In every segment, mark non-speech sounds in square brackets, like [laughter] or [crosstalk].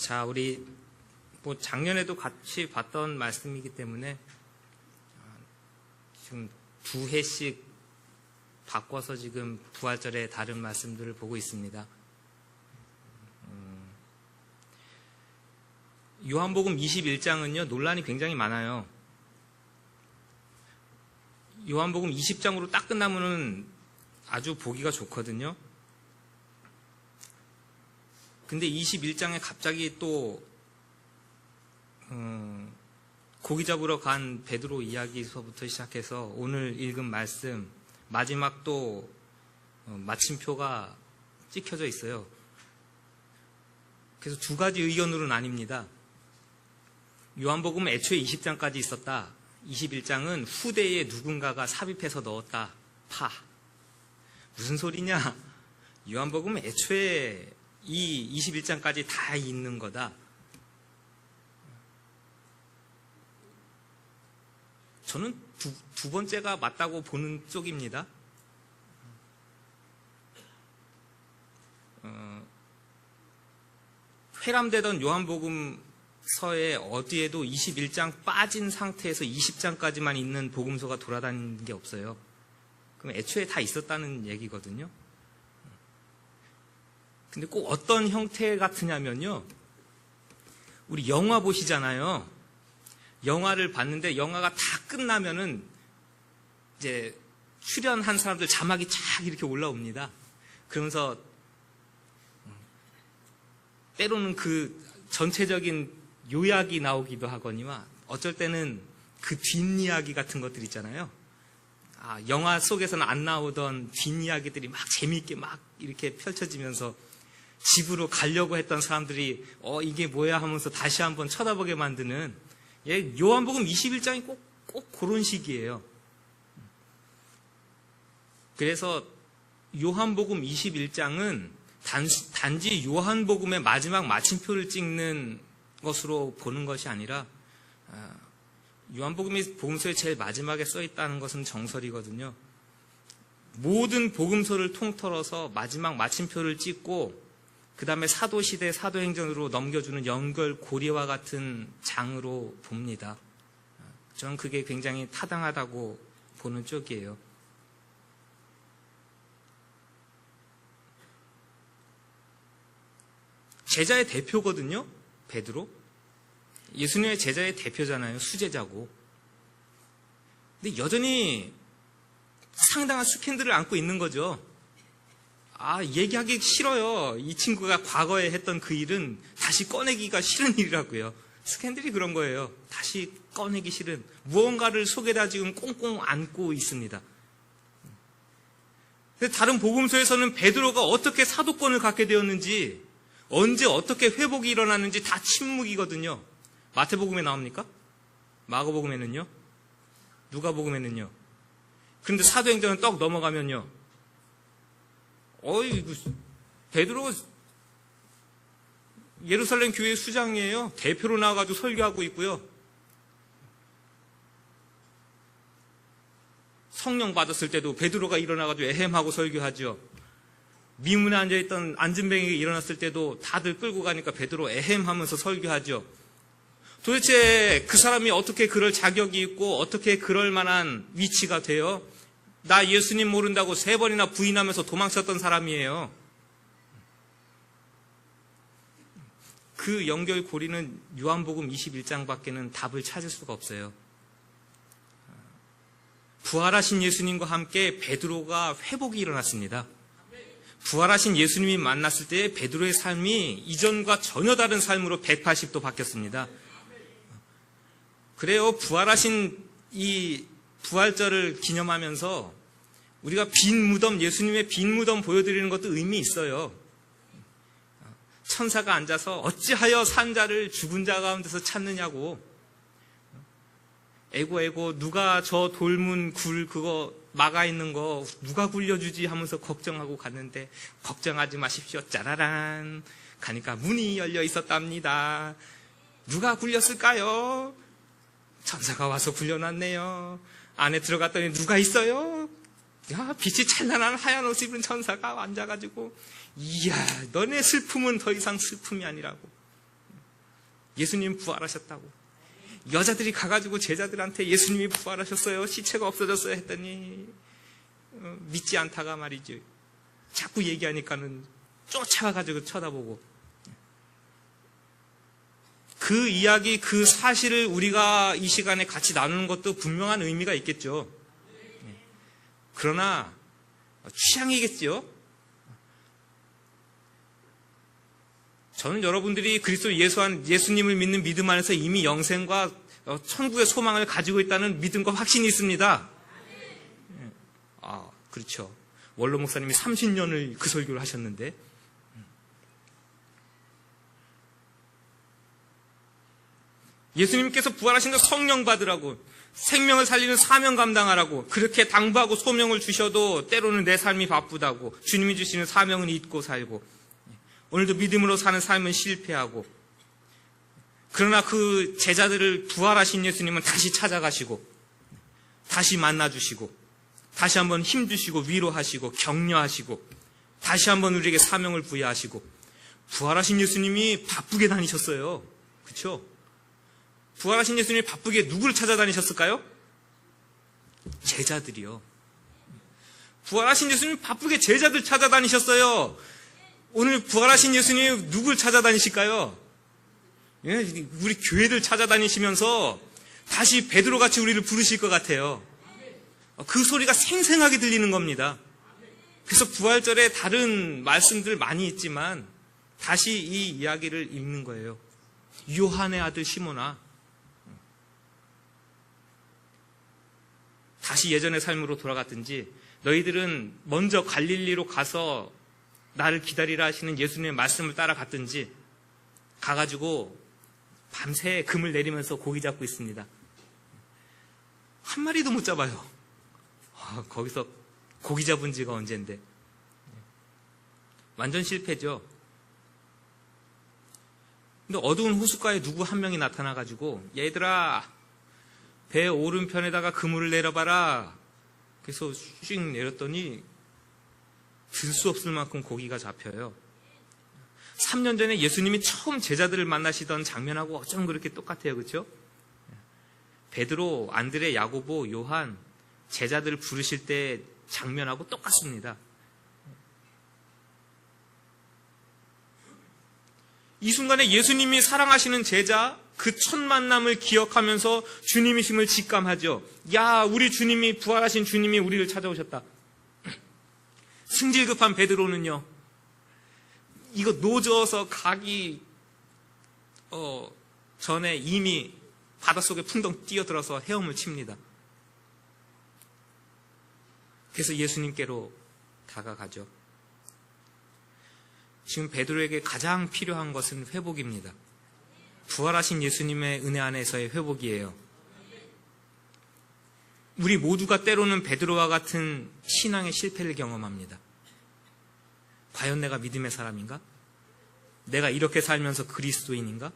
자, 우리 뭐 작년에도 같이 봤던 말씀이기 때문에 아, 지금 두 해씩 바꿔서 지금 부활절에 다른 말씀들을 보고 있습니다. 음, 요한복음 21장은요, 논란이 굉장히 많아요. 요한복음 20장으로 딱 끝나면은 아주 보기가 좋거든요. 근데 21장에 갑자기 또 음, 고기 잡으러 간 베드로 이야기서부터 시작해서 오늘 읽은 말씀 마지막 또 어, 마침표가 찍혀져 있어요. 그래서 두 가지 의견으로 나뉩니다. 요한복음은 애초에 20장까지 있었다. 21장은 후대에 누군가가 삽입해서 넣었다. 파. 무슨 소리냐? 요한복음은 애초에 이 21장까지 다 있는 거다. 저는 두, 두 번째가 맞다고 보는 쪽입니다. 어, 회람되던 요한복음서에 어디에도 21장 빠진 상태에서 20장까지만 있는 복음서가 돌아다니는 게 없어요. 그럼 애초에 다 있었다는 얘기거든요. 근데 꼭 어떤 형태 같으냐면요. 우리 영화 보시잖아요. 영화를 봤는데 영화가 다 끝나면은 이제 출연한 사람들 자막이 쫙 이렇게 올라옵니다. 그러면서 때로는 그 전체적인 요약이 나오기도 하거니와 어쩔 때는 그 뒷이야기 같은 것들 있잖아요. 아, 영화 속에서는 안 나오던 뒷이야기들이 막 재미있게 막 이렇게 펼쳐지면서 집으로 가려고 했던 사람들이 어 이게 뭐야 하면서 다시 한번 쳐다보게 만드는 예, 요한복음 21장이 꼭, 꼭 그런 식이에요. 그래서 요한복음 21장은 단, 단지 요한복음의 마지막 마침표를 찍는 것으로 보는 것이 아니라 아, 요한복음이 복음서의 제일 마지막에 써 있다는 것은 정설이거든요. 모든 복음서를 통틀어서 마지막 마침표를 찍고 그 다음에 사도시대 사도행전으로 넘겨주는 연결 고리와 같은 장으로 봅니다. 저는 그게 굉장히 타당하다고 보는 쪽이에요. 제자의 대표거든요. 베드로. 예수님의 제자의 대표잖아요. 수제자고. 근데 여전히 상당한 스캔들을 안고 있는 거죠. 아, 얘기하기 싫어요. 이 친구가 과거에 했던 그 일은 다시 꺼내기가 싫은 일이라고요. 스캔들이 그런 거예요. 다시 꺼내기 싫은. 무언가를 속에다 지금 꽁꽁 안고 있습니다. 다른 복음서에서는 베드로가 어떻게 사도권을 갖게 되었는지, 언제 어떻게 회복이 일어났는지 다 침묵이거든요. 마태복음에 나옵니까? 마가복음에는요? 누가복음에는요? 그런데 사도행전은 떡 넘어가면요. 어이, 베드로 예루살렘 교회 수장이에요. 대표로 나와가지고 설교하고 있고요. 성령 받았을 때도 베드로가 일어나가지고 에헴하고 설교하죠. 미문에 앉아있던 안진뱅이가 일어났을 때도 다들 끌고 가니까 베드로 에헴하면서 설교하죠. 도대체 그 사람이 어떻게 그럴 자격이 있고 어떻게 그럴 만한 위치가 돼요? 나 예수님 모른다고 세 번이나 부인하면서 도망쳤던 사람이에요. 그 연결 고리는 요한복음 21장밖에는 답을 찾을 수가 없어요. 부활하신 예수님과 함께 베드로가 회복이 일어났습니다. 부활하신 예수님이 만났을 때 베드로의 삶이 이전과 전혀 다른 삶으로 180도 바뀌었습니다. 그래요. 부활하신 이 부활절을 기념하면서 우리가 빈 무덤, 예수님의 빈 무덤 보여드리는 것도 의미 있어요. 천사가 앉아서 어찌하여 산 자를 죽은 자 가운데서 찾느냐고. 에고 에고 누가 저 돌문 굴 그거 막아 있는 거 누가 굴려주지 하면서 걱정하고 갔는데 걱정하지 마십시오. 짜라란 가니까 문이 열려 있었답니다. 누가 굴렸을까요? 천사가 와서 굴려놨네요. 안에 들어갔더니 누가 있어요? 야, 빛이 찬란한 하얀 옷 입은 천사가 앉아가지고, 이야, 너네 슬픔은 더 이상 슬픔이 아니라고. 예수님 부활하셨다고. 여자들이 가가지고 제자들한테 예수님이 부활하셨어요. 시체가 없어졌어요. 했더니 어, 믿지 않다가 말이죠. 자꾸 얘기하니까는 쫓아가가지고 쳐다보고 그 이야기, 그 사실을 우리가 이 시간에 같이 나누는 것도 분명한 의미가 있겠죠. 그러나 취향이겠죠. 저는 여러분들이 그리스도 예수 한 예수님을 믿는 믿음 안에서 이미 영생과 어, 천국의 소망을 가지고 있다는 믿음과 확신이 있습니다. 예. 아, 그렇죠. 원로 목사님이 30년을 그 설교를 하셨는데 예수님께서 부활하신 것 성령 받으라고 생명을 살리는 사명 감당하라고 그렇게 당부하고 소명을 주셔도 때로는 내 삶이 바쁘다고 주님이 주시는 사명은 잊고 살고 오늘도 믿음으로 사는 삶은 실패하고 그러나 그 제자들을 부활하신 예수님은 다시 찾아가시고 다시 만나주시고 다시 한번 힘주시고 위로하시고 격려하시고 다시 한번 우리에게 사명을 부여하시고 부활하신 예수님이 바쁘게 다니셨어요. 그렇죠? 부활하신 예수님이 바쁘게 누구를 찾아다니셨을까요? 제자들이요. 부활하신 예수님이 바쁘게 제자들 찾아다니셨어요. 오늘 부활하신 예수님이 누굴 찾아다니실까요? 예, 우리 교회들 찾아다니시면서 다시 베드로 같이 우리를 부르실 것 같아요. 그 소리가 생생하게 들리는 겁니다. 그래서 부활절에 다른 말씀들 많이 있지만 다시 이 이야기를 읽는 거예요. 요한의 아들 시모나 다시 예전의 삶으로 돌아갔든지 너희들은 먼저 갈릴리로 가서 나를 기다리라 하시는 예수님의 말씀을 따라갔든지 가가지고 밤새 금을 내리면서 고기 잡고 있습니다. 한 마리도 못 잡아요. 아, 거기서 고기 잡은 지가 언젠데. 완전 실패죠. 근데 어두운 호숫가에 누구 한 명이 나타나가지고, 얘들아, 배 오른편에다가 그물을 내려봐라. 그래서 씩 내렸더니 들 수 없을 만큼 고기가 잡혀요. 3년 전에 예수님이 처음 제자들을 만나시던 장면하고 어쩜 그렇게 똑같아요. 그렇죠? 베드로, 안드레, 야고보, 요한 제자들을 부르실 때 장면하고 똑같습니다. 이 순간에 예수님이 사랑하시는 제자 그 첫 만남을 기억하면서 주님이심을 직감하죠. 야, 우리 주님이 부활하신 주님이 우리를 찾아오셨다. 승질 급한 베드로는요. 이거 노져서 가기 어, 전에 이미 바닷속에 풍덩 뛰어들어서 헤엄을 칩니다. 그래서 예수님께로 다가가죠. 지금 베드로에게 가장 필요한 것은 회복입니다. 부활하신 예수님의 은혜 안에서의 회복이에요. 우리 모두가 때로는 베드로와 같은 신앙의 실패를 경험합니다. 과연 내가 믿음의 사람인가? 내가 이렇게 살면서 그리스도인인가?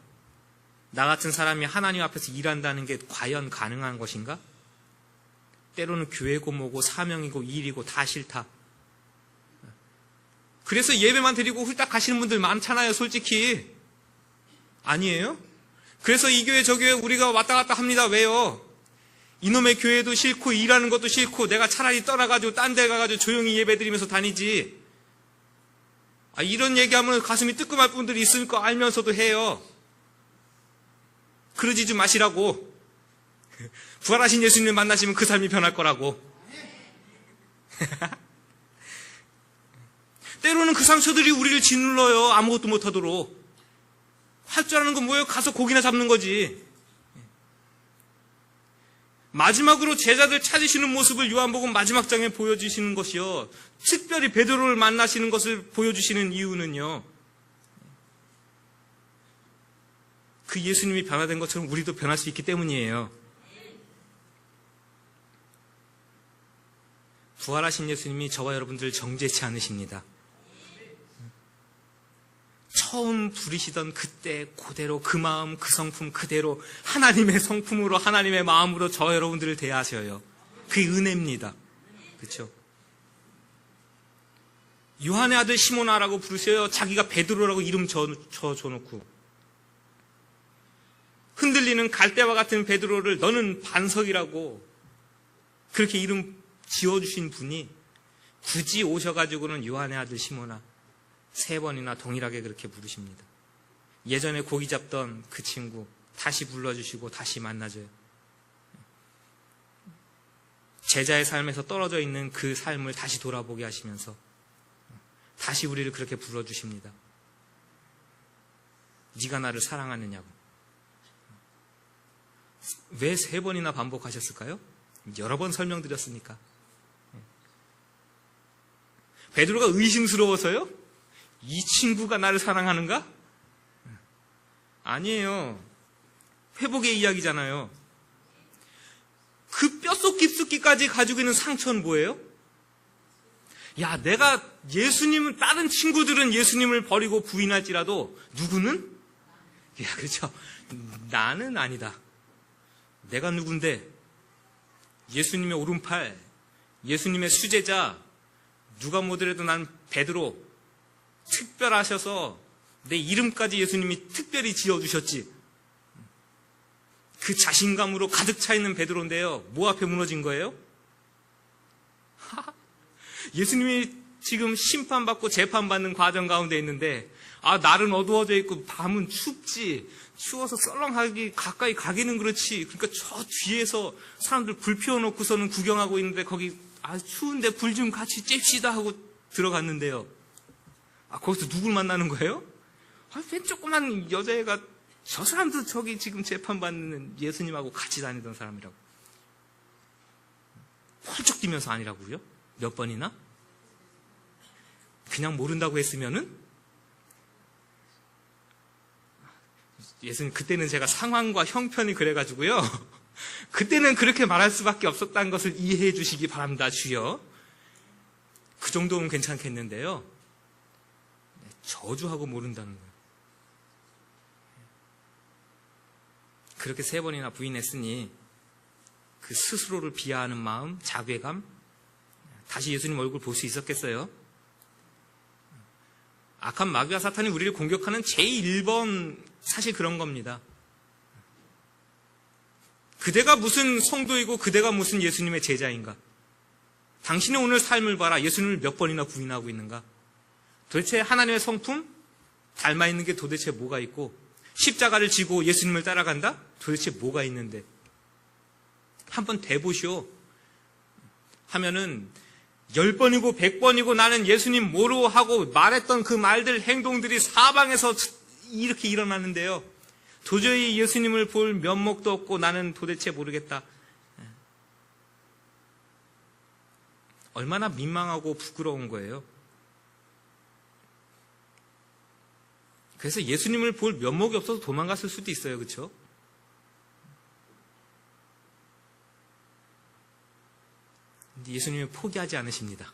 나 같은 사람이 하나님 앞에서 일한다는 게 과연 가능한 것인가? 때로는 교회고 뭐고 사명이고 일이고 다 싫다. 그래서 예배만 드리고 훌딱 가시는 분들 많잖아요, 솔직히. 아니에요? 그래서 이 교회 저 교회 우리가 왔다 갔다 합니다. 왜요? 이놈의 교회도 싫고 일하는 것도 싫고 내가 차라리 떠나가지고 딴 데 가가지고 조용히 예배 드리면서 다니지. 아, 이런 얘기하면 가슴이 뜨끔할 분들이 있을 거 알면서도 해요. 그러지 좀 마시라고. [laughs] 부활하신 예수님을 만나시면 그 삶이 변할 거라고. [laughs] 때로는 그 상처들이 우리를 짓눌러요. 아무것도 못하도록. 할 줄 아는 건 뭐예요? 가서 고기나 잡는 거지. 마지막으로 제자들 찾으시는 모습을 요한복음 마지막 장에 보여주시는 것이요. 특별히 베드로를 만나시는 것을 보여주시는 이유는요. 그 예수님이 변화된 것처럼 우리도 변할 수 있기 때문이에요. 부활하신 예수님이 저와 여러분들을 정죄치 않으십니다. 처음 부리시던 그때 그대로 그 마음 그 성품 그대로 하나님의 성품으로 하나님의 마음으로 저 여러분들을 대하셔요. 그게 은혜입니다. 그렇죠? 요한의 아들 시모나라고 부르셔요. 자기가 베드로라고 이름 저, 저 줘놓고 흔들리는 갈대와 같은 베드로를 너는 반석이라고 그렇게 이름 지어주신 분이 굳이 오셔가지고는 요한의 아들 시모나 세 번이나 동일하게 그렇게 부르십니다. 예전에 고기 잡던 그 친구 다시 불러주시고 다시 만나줘요. 제자의 삶에서 떨어져 있는 그 삶을 다시 돌아보게 하시면서 다시 우리를 그렇게 불러주십니다. 네가 나를 사랑하느냐고. 왜 세 번이나 반복하셨을까요? 여러 번 설명드렸으니까. 베드로가 의심스러워서요? 이 친구가 나를 사랑하는가? 아니에요. 회복의 이야기잖아요. 그 뼛속 깊숙이까지 가지고 있는 상처는 뭐예요? 야, 내가 예수님은, 다른 친구들은 예수님을 버리고 부인할지라도, 누구는? 야, 그렇죠. 나는 아니다. 내가 누군데, 예수님의 오른팔, 예수님의 수제자, 누가 뭐더라도 난 베드로, 특별하셔서 내 이름까지 예수님이 특별히 지어주셨지. 그 자신감으로 가득 차 있는 베드로인데요. 뭐 앞에 무너진 거예요? [laughs] 예수님이 지금 심판받고 재판받는 과정 가운데 있는데, 아, 날은 어두워져 있고 밤은 춥지. 추워서 썰렁하기 가까이 가기는 그렇지. 그러니까 저 뒤에서 사람들 불 피워놓고서는 구경하고 있는데 거기 아 추운데 불 좀 같이 쬐시다 하고 들어갔는데요. 아 거기서 누굴 만나는 거예요? 아, 웬 조그만 여자애가 저 사람도 저기 지금 재판받는 예수님하고 같이 다니던 사람이라고. 펄쩍 뛰면서 아니라고요? 몇 번이나? 그냥 모른다고 했으면은 예수님 그때는 제가 상황과 형편이 그래가지고요. [laughs] 그때는 그렇게 말할 수밖에 없었다는 것을 이해해 주시기 바랍니다, 주여. 그 정도면 괜찮겠는데요. 저주하고 모른다는 거예요. 그렇게 세 번이나 부인했으니 그 스스로를 비하하는 마음, 자괴감, 다시 예수님 얼굴 볼 수 있었겠어요? 악한 마귀와 사탄이 우리를 공격하는 제1번 사실 그런 겁니다. 그대가 무슨 성도이고 그대가 무슨 예수님의 제자인가? 당신의 오늘 삶을 봐라. 예수님을 몇 번이나 부인하고 있는가? 도대체 하나님의 성품? 닮아 있는 게 도대체 뭐가 있고 십자가를 지고 예수님을 따라간다? 도대체 뭐가 있는데? 한번 대보시오. 하면은 열 번이고 백 번이고 나는 예수님 모르고 하고 말했던 그 말들 행동들이 사방에서 이렇게 일어나는데요. 도저히 예수님을 볼 면목도 없고 나는 도대체 모르겠다. 얼마나 민망하고 부끄러운 거예요. 그래서 예수님을 볼 면목이 없어서 도망갔을 수도 있어요. 그렇죠? 근데 예수님이 포기하지 않으십니다.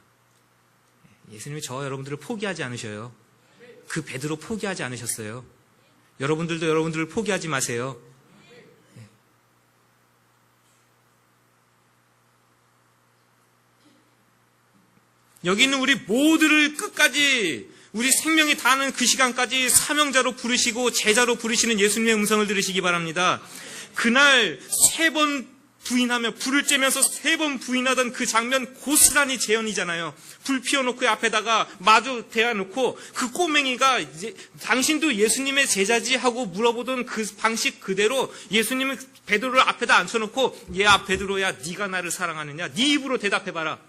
예수님이 저 여러분들을 포기하지 않으셔요. 그 베드로 포기하지 않으셨어요. 여러분들도 여러분들을 포기하지 마세요. 여기 있는 우리 모두를 끝까지 우리 생명이 다하는 그 시간까지 사명자로 부르시고 제자로 부르시는 예수님의 음성을 들으시기 바랍니다. 그날 세 번 부인하며 불을 쬐면서 세 번 부인하던 그 장면 고스란히 재현이잖아요. 불 피워놓고 앞에다가 마주 대어놓고 그 꼬맹이가 이제 당신도 예수님의 제자지 하고 물어보던 그 방식 그대로 예수님은 베드로를 앞에다 앉혀놓고 얘야 베드로야 네가 나를 사랑하느냐 네 입으로 대답해봐라.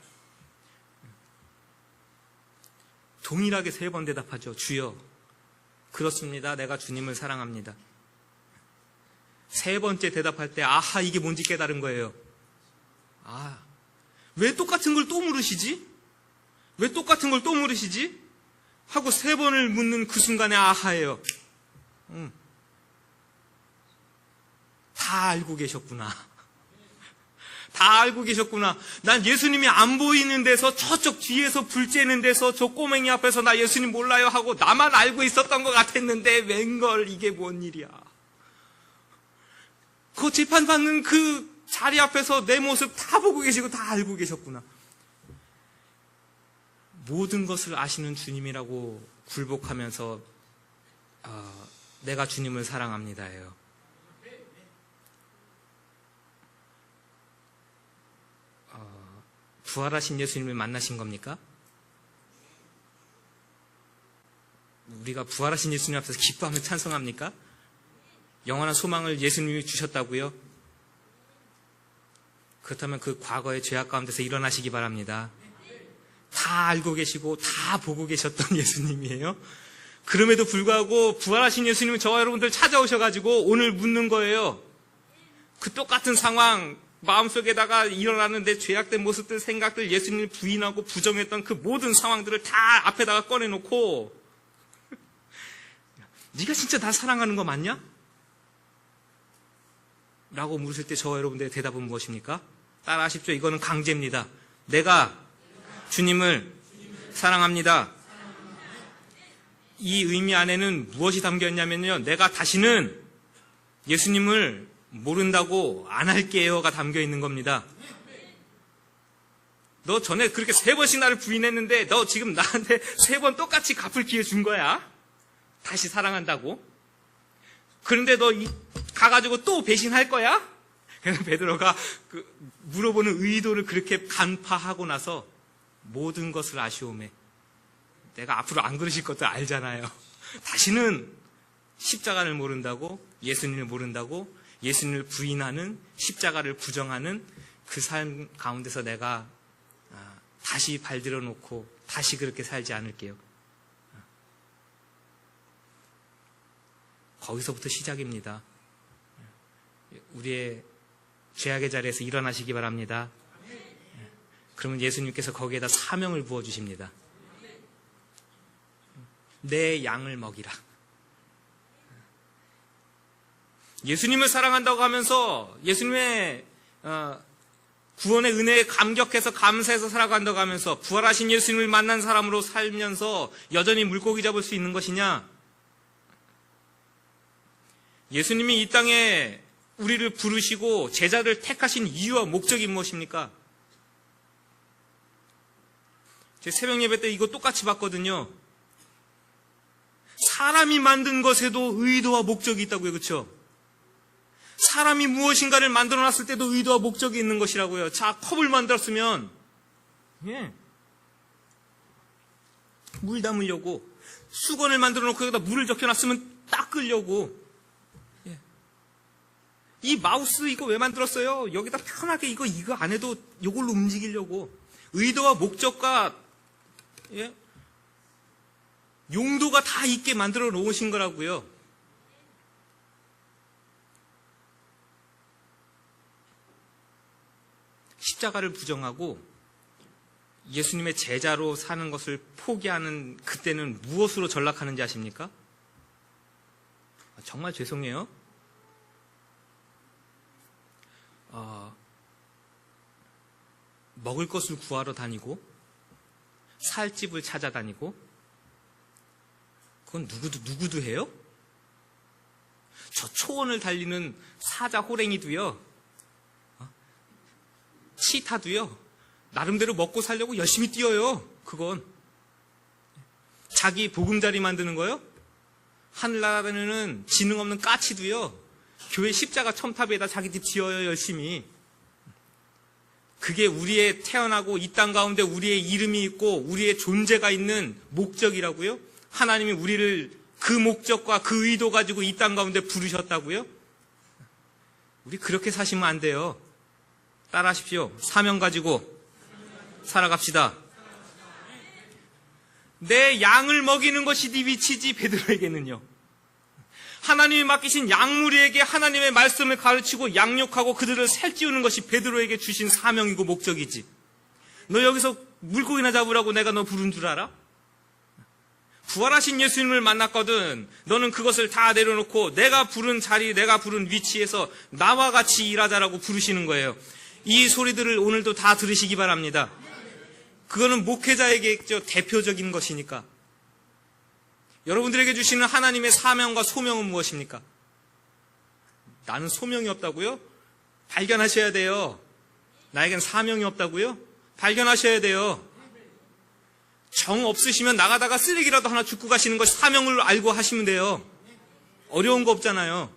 동일하게 세 번 대답하죠. 주여 그렇습니다. 내가 주님을 사랑합니다. 세 번째 대답할 때 아하 이게 뭔지 깨달은 거예요. 아, 왜 똑같은 걸 또 물으시지? 왜 똑같은 걸 또 물으시지? 하고 세 번을 묻는 그 순간에 아하예요. 응. 다 알고 계셨구나. 다 알고 계셨구나. 난 예수님이 안 보이는 데서 저쪽 뒤에서 불 쬐는 데서 저 꼬맹이 앞에서 나 예수님 몰라요 하고 나만 알고 있었던 것 같았는데 웬걸 이게 뭔 일이야. 그 재판받는 그 자리 앞에서 내 모습 다 보고 계시고 다 알고 계셨구나. 모든 것을 아시는 주님이라고 굴복하면서 어, 내가 주님을 사랑합니다예요. 부활하신 예수님을 만나신 겁니까? 우리가 부활하신 예수님 앞에서 기뻐하며 찬송합니까? 영원한 소망을 예수님이 주셨다고요? 그렇다면 그 과거의 죄악 가운데서 일어나시기 바랍니다. 다 알고 계시고 다 보고 계셨던 [laughs] 예수님이에요. 그럼에도 불구하고 부활하신 예수님은 저와 여러분들 찾아오셔가지고 오늘 묻는 거예요. 그 똑같은 상황, 마음속에다가 일어나는 내 죄악된 모습들, 생각들, 예수님을 부인하고 부정했던 그 모든 상황들을 다 앞에다가 꺼내놓고 [laughs] 네가 진짜 나 사랑하는 거 맞냐? 라고 물으실 때 저와 여러분들의 대답은 무엇입니까? 따라하십시오. 이거는 강제입니다. 내가 주님을 사랑합니다. 이 의미 안에는 무엇이 담겨 있냐면요. 내가 다시는 예수님을 모른다고 안 할게요가 담겨 있는 겁니다. 너 전에 그렇게 세 번씩 나를 부인했는데 너 지금 나한테 세 번 똑같이 갚을 기회 준 거야. 다시 사랑한다고. 그런데 너 이- 가가지고 또 배신할 거야? 그래서 베드로가 그 물어보는 의도를 그렇게 간파하고 나서 모든 것을 아쉬움에 내가 앞으로 안 그러실 것도 알잖아요. 다시는 십자가를 모른다고 예수님을 모른다고 예수님을 부인하는 십자가를 부정하는 그 삶 가운데서 내가 아, 다시 발들어 놓고 다시 그렇게 살지 않을게요. 거기서부터 시작입니다. 우리의 죄악의 자리에서 일어나시기 바랍니다. 그러면 예수님께서 거기에다 사명을 부어주십니다. 내 양을 먹이라. 예수님을 사랑한다고 하면서 예수님의 어, 구원의 은혜에 감격해서 감사해서 살아간다고 하면서 부활하신 예수님을 만난 사람으로 살면서 여전히 물고기 잡을 수 있는 것이냐? 예수님이 이 땅에 우리를 부르시고 제자를 택하신 이유와 목적이 무엇입니까? 제 새벽 예배 때 이거 똑같이 봤거든요. 사람이 만든 것에도 의도와 목적이 있다고요. 그렇죠? 사람이 무엇인가를 만들어 놨을 때도 의도와 목적이 있는 것이라고요. 자, 컵을 만들었으면 예. 물 담으려고 수건을 만들어 놓고 여기다 물을 적혀 놨으면 닦으려고 예. 이 마우스 이거 왜 만들었어요? 여기다 편하게 이거 이거 안 해도 이걸로 움직이려고 의도와 목적과 예? 용도가 다 있게 만들어 놓으신 거라고요. 십자가를 부정하고 예수님의 제자로 사는 것을 포기하는 그때는 무엇으로 전락하는지 아십니까? 아, 정말 죄송해요. 어, 먹을 것을 구하러 다니고 살 집을 찾아다니고 그건 누구도 누구도 해요? 저 초원을 달리는 사자 호랭이도요. 어? 치타도요. 나름대로 먹고 살려고 열심히 뛰어요. 그건 자기 보금자리 만드는 거요. 하늘나라에는 지능 없는 까치도요. 교회 십자가 첨탑에다 자기 집 지어요 열심히. 그게 우리의 태어나고 이 땅 가운데 우리의 이름이 있고 우리의 존재가 있는 목적이라고요? 하나님이 우리를 그 목적과 그 의도 가지고 이 땅 가운데 부르셨다고요? 우리 그렇게 사시면 안 돼요. 따라하십시오. 사명 가지고 살아갑시다. 내 양을 먹이는 것이 네 위치지 베드로에게는요. 하나님이 맡기신 양무리에게 하나님의 말씀을 가르치고 양육하고 그들을 살찌우는 것이 베드로에게 주신 사명이고 목적이지. 너 여기서 물고기나 잡으라고 내가 너 부른 줄 알아? 부활하신 예수님을 만났거든. 너는 그것을 다 내려놓고 내가 부른 자리, 내가 부른 위치에서 나와 같이 일하자라고 부르시는 거예요. 이 소리들을 오늘도 다 들으시기 바랍니다. 그거는 목회자에게 저 대표적인 것이니까. 여러분들에게 주시는 하나님의 사명과 소명은 무엇입니까? 나는 소명이 없다고요? 발견하셔야 돼요. 나에겐 사명이 없다고요? 발견하셔야 돼요. 정 없으시면 나가다가 쓰레기라도 하나 줍고 가시는 것이 사명을 알고 하시면 돼요. 어려운 거 없잖아요.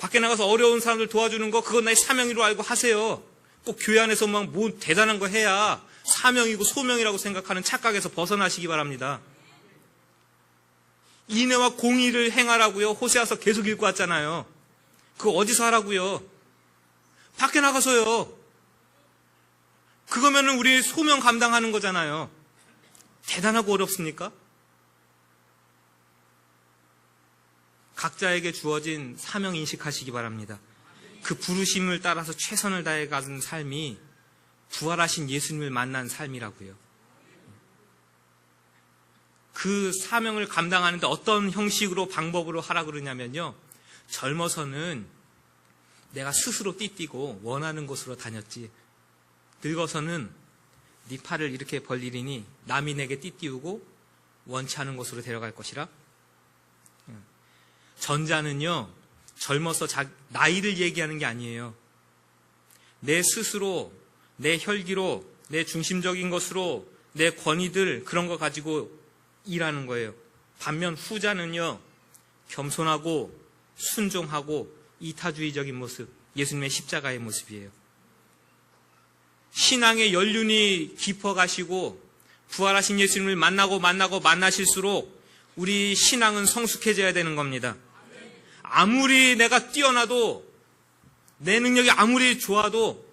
밖에 나가서 어려운 사람들 도와주는 거 그건 나의 사명이로 알고 하세요. 꼭 교회 안에서 막뭐 대단한 거 해야 사명이고 소명이라고 생각하는 착각에서 벗어나시기 바랍니다. 인애와 공의를 행하라고요. 호세아서 계속 읽고 왔잖아요. 그거 어디서 하라고요? 밖에 나가서요. 그거면은 우리 소명 감당하는 거잖아요. 대단하고 어렵습니까? 각자에게 주어진 사명 인식하시기 바랍니다. 그 부르심을 따라서 최선을 다해 가는 삶이 부활하신 예수님을 만난 삶이라고요. 그 사명을 감당하는데 어떤 형식으로 방법으로 하라 그러냐면요. 젊어서는 내가 스스로 띠띠고 원하는 곳으로 다녔지. 늙어서는 네 팔을 이렇게 벌리리니 남이 내게 띠띠우고 원치 않은 곳으로 데려갈 것이라. 전자는요, 젊어서 자, 나이를 얘기하는 게 아니에요. 내 스스로, 내 혈기로, 내 중심적인 것으로, 내 권위들, 그런 거 가지고 일하는 거예요. 반면 후자는요, 겸손하고, 순종하고, 이타주의적인 모습, 예수님의 십자가의 모습이에요. 신앙의 연륜이 깊어가시고, 부활하신 예수님을 만나고 만나고 만나실수록, 우리 신앙은 성숙해져야 되는 겁니다. 아무리 내가 뛰어나도 내 능력이 아무리 좋아도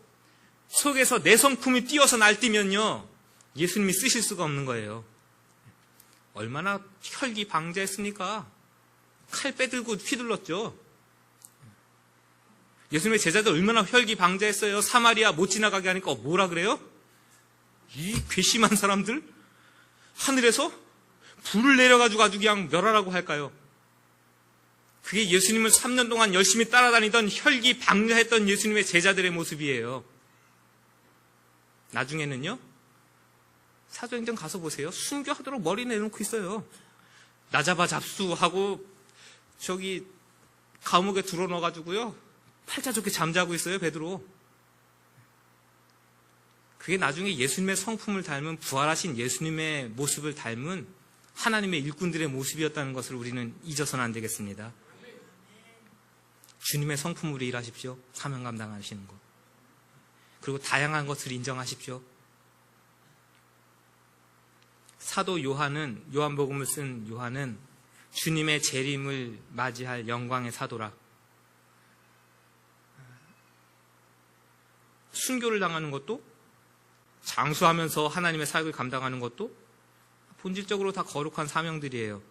속에서 내 성품이 뛰어서 날뛰면요 예수님이 쓰실 수가 없는 거예요. 얼마나 혈기 방자했습니까? 칼 빼들고 휘둘렀죠. 예수님의 제자들 얼마나 혈기 방자했어요. 사마리아 못 지나가게 하니까 뭐라 그래요? 이 괘씸한 사람들 하늘에서 불을 내려가지고 아주 그냥 멸하라고 할까요? 그게 예수님을 3년 동안 열심히 따라다니던 혈기 방자했던 예수님의 제자들의 모습이에요. 나중에는요, 사도행전 가서 보세요. 순교하도록 머리 내놓고 있어요. 나잡아 잡수하고, 저기, 감옥에 들어 넣어가지고요, 팔자 좋게 잠자고 있어요, 베드로. 그게 나중에 예수님의 성품을 닮은 부활하신 예수님의 모습을 닮은 하나님의 일꾼들의 모습이었다는 것을 우리는 잊어서는 안 되겠습니다. 주님의 성품으로 일하십시오. 사명 감당하시는 것. 그리고 다양한 것을 인정하십시오. 사도 요한은 요한복음을 쓴 요한은 주님의 재림을 맞이할 영광의 사도라. 순교를 당하는 것도 장수하면서 하나님의 사역을 감당하는 것도 본질적으로 다 거룩한 사명들이에요.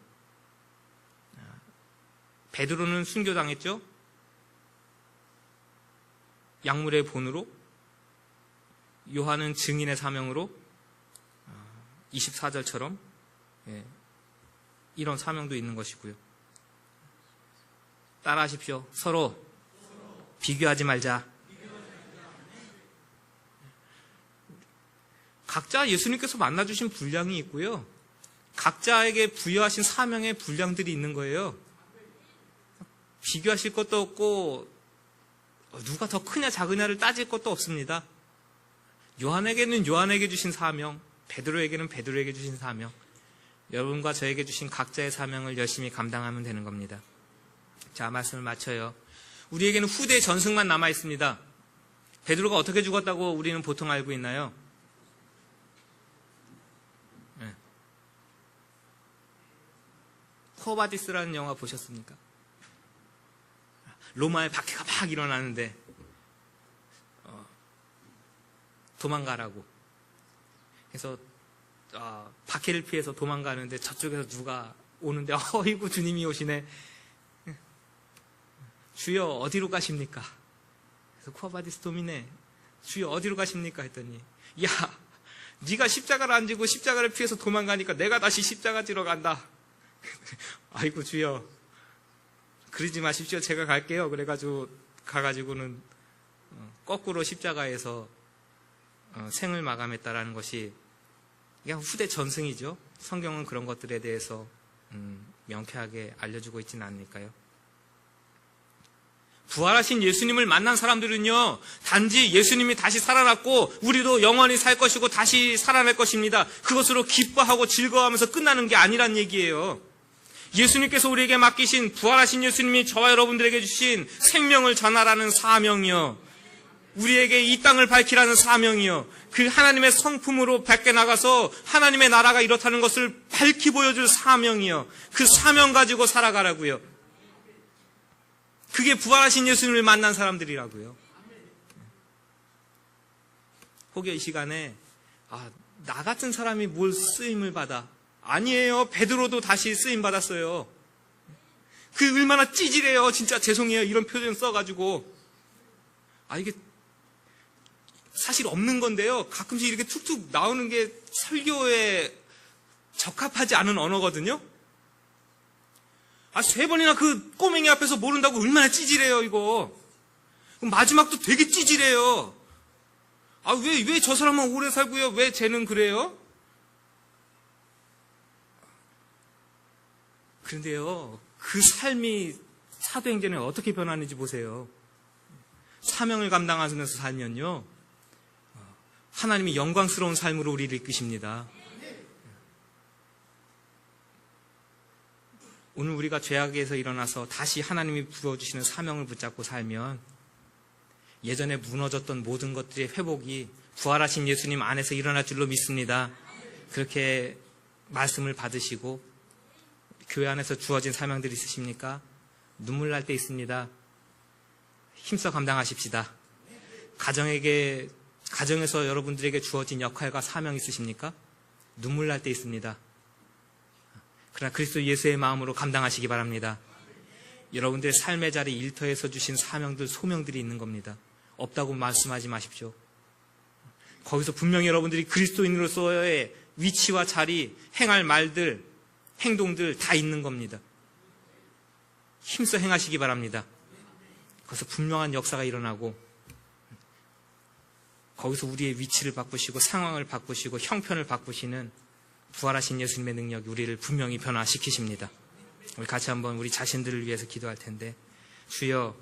베드로는 순교당했죠. 약물의 본으로 요한은 증인의 사명으로 24절처럼 예, 이런 사명도 있는 것이고요. 따라하십시오. 서로 비교하지 말자. 각자 예수님께서 만나주신 분량이 있고요. 각자에게 부여하신 사명의 분량들이 있는 거예요. 비교하실 것도 없고 누가 더 크냐 작으냐를 따질 것도 없습니다. 요한에게는 요한에게 주신 사명, 베드로에게는 베드로에게 주신 사명, 여러분과 저에게 주신 각자의 사명을 열심히 감당하면 되는 겁니다. 자, 말씀을 마쳐요. 우리에게는 후대 전승만 남아 있습니다. 베드로가 어떻게 죽었다고 우리는 보통 알고 있나요? 네. 코바디스라는 영화 보셨습니까? 로마의 박해가 막 일어나는데 어, 도망가라고. 그래서 어, 박해를 피해서 도망가는데 저쪽에서 누가 오는데 어이구 주님이 오시네. 주여 어디로 가십니까? 그래서 코아바디스 도미네. 주여 어디로 가십니까? 했더니 야 네가 십자가를 안 지고 십자가를 피해서 도망가니까 내가 다시 십자가 지러 간다. [laughs] 아이고 주여 그러지 마십시오. 제가 갈게요. 그래가지고 가가지고는 어, 거꾸로 십자가에서 어, 생을 마감했다라는 것이 그냥 후대 전승이죠. 성경은 그런 것들에 대해서 음, 명쾌하게 알려주고 있지는 않으니까요. 부활하신 예수님을 만난 사람들은요, 단지 예수님이 다시 살아났고, 우리도 영원히 살 것이고, 다시 살아날 것입니다. 그것으로 기뻐하고 즐거워하면서 끝나는 게 아니란 얘기예요. 예수님께서 우리에게 맡기신 부활하신 예수님이 저와 여러분들에게 주신 생명을 전하라는 사명이요. 우리에게 이 땅을 밝히라는 사명이요. 그 하나님의 성품으로 밖에 나가서 하나님의 나라가 이렇다는 것을 밝히 보여줄 사명이요. 그 사명 가지고 살아가라고요. 그게 부활하신 예수님을 만난 사람들이라고요. 혹여 이 시간에 아, 나 같은 사람이 뭘 쓰임을 받아? 아니에요. 베드로도 다시 쓰임 받았어요. 그 얼마나 찌질해요. 진짜 죄송해요. 이런 표정 써가지고. 아, 이게 사실 없는 건데요. 가끔씩 이렇게 툭툭 나오는 게 설교에 적합하지 않은 언어거든요. 아, 세 번이나 그 꼬맹이 앞에서 모른다고 얼마나 찌질해요, 이거. 마지막도 되게 찌질해요. 아, 왜, 왜 저 사람은 오래 살고요? 왜 쟤는 그래요? 그런데요, 그 삶이 사도행전에 어떻게 변하는지 보세요. 사명을 감당하면서 살면요, 하나님이 영광스러운 삶으로 우리를 이끄십니다. 오늘 우리가 죄악에서 일어나서 다시 하나님이 부어주시는 사명을 붙잡고 살면 예전에 무너졌던 모든 것들의 회복이 부활하신 예수님 안에서 일어날 줄로 믿습니다. 그렇게 말씀을 받으시고 교회 안에서 주어진 사명들이 있으십니까? 눈물 날 때 있습니다. 힘써 감당하십시다. 가정에게 가정에서 여러분들에게 주어진 역할과 사명 있으십니까? 눈물 날 때 있습니다. 그러나 그리스도 예수의 마음으로 감당하시기 바랍니다. 여러분들의 삶의 자리 일터에서 주신 사명들, 소명들이 있는 겁니다. 없다고 말씀하지 마십시오. 거기서 분명히 여러분들이 그리스도인으로서의 위치와 자리, 행할 말들, 행동들 다 있는 겁니다. 힘써 행하시기 바랍니다. 거기서 분명한 역사가 일어나고 거기서 우리의 위치를 바꾸시고 상황을 바꾸시고 형편을 바꾸시는 부활하신 예수님의 능력이 우리를 분명히 변화시키십니다. 우리 같이 한번 우리 자신들을 위해서 기도할 텐데 주여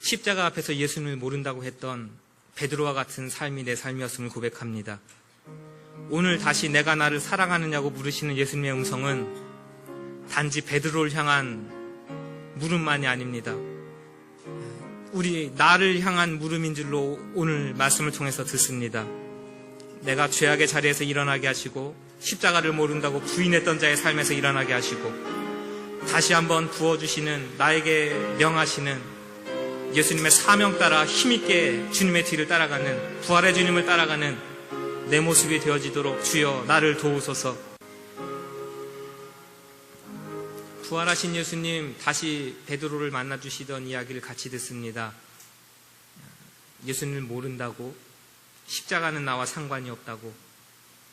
십자가 앞에서 예수님을 모른다고 했던 베드로와 같은 삶이 내 삶이었음을 고백합니다. 오늘 다시 내가 나를 사랑하느냐고 물으시는 예수님의 음성은 단지 베드로를 향한 물음만이 아닙니다. 우리 나를 향한 물음인 줄로 오늘 말씀을 통해서 듣습니다. 내가 죄악의 자리에서 일어나게 하시고 십자가를 모른다고 부인했던 자의 삶에서 일어나게 하시고 다시 한번 부어주시는 나에게 명하시는 예수님의 사명 따라 힘있게 주님의 뒤를 따라가는 부활의 주님을 따라가는 내 모습이 되어지도록 주여 나를 도우소서 부활하신 예수님 다시 베드로를 만나 주시던 이야기를 같이 듣습니다. 예수님을 모른다고 십자가는 나와 상관이 없다고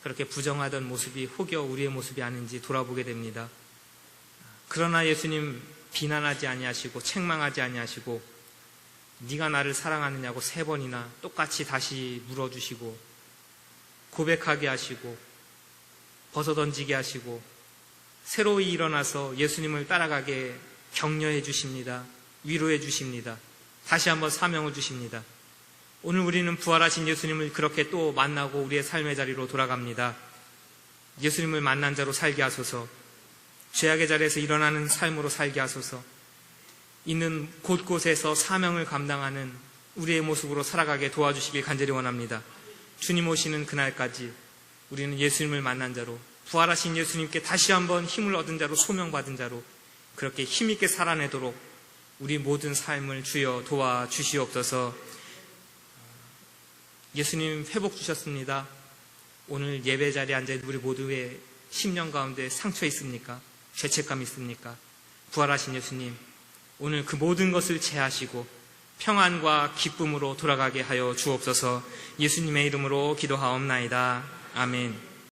그렇게 부정하던 모습이 혹여 우리의 모습이 아닌지 돌아보게 됩니다. 그러나 예수님 비난하지 아니하시고 책망하지 아니하시고 네가 나를 사랑하느냐고 세 번이나 똑같이 다시 물어주시고 고백하게 하시고 벗어던지게 하시고 새로이 일어나서 예수님을 따라가게 격려해 주십니다. 위로해 주십니다. 다시 한번 사명을 주십니다. 오늘 우리는 부활하신 예수님을 그렇게 또 만나고 우리의 삶의 자리로 돌아갑니다. 예수님을 만난 자로 살게 하소서, 죄악의 자리에서 일어나는 삶으로 살게 하소서, 있는 곳곳에서 사명을 감당하는 우리의 모습으로 살아가게 도와주시길 간절히 원합니다. 주님 오시는 그날까지 우리는 예수님을 만난 자로 부활하신 예수님께 다시 한번 힘을 얻은 자로 소명받은 자로 그렇게 힘있게 살아내도록 우리 모든 삶을 주여 도와주시옵소서 예수님 회복 주셨습니다. 오늘 예배 자리에 앉아있는 우리 모두의 심령 가운데 상처 있습니까? 죄책감 있습니까? 부활하신 예수님 오늘 그 모든 것을 제하시고 평안과 기쁨으로 돌아가게 하여 주옵소서 예수님의 이름으로 기도하옵나이다. 아멘.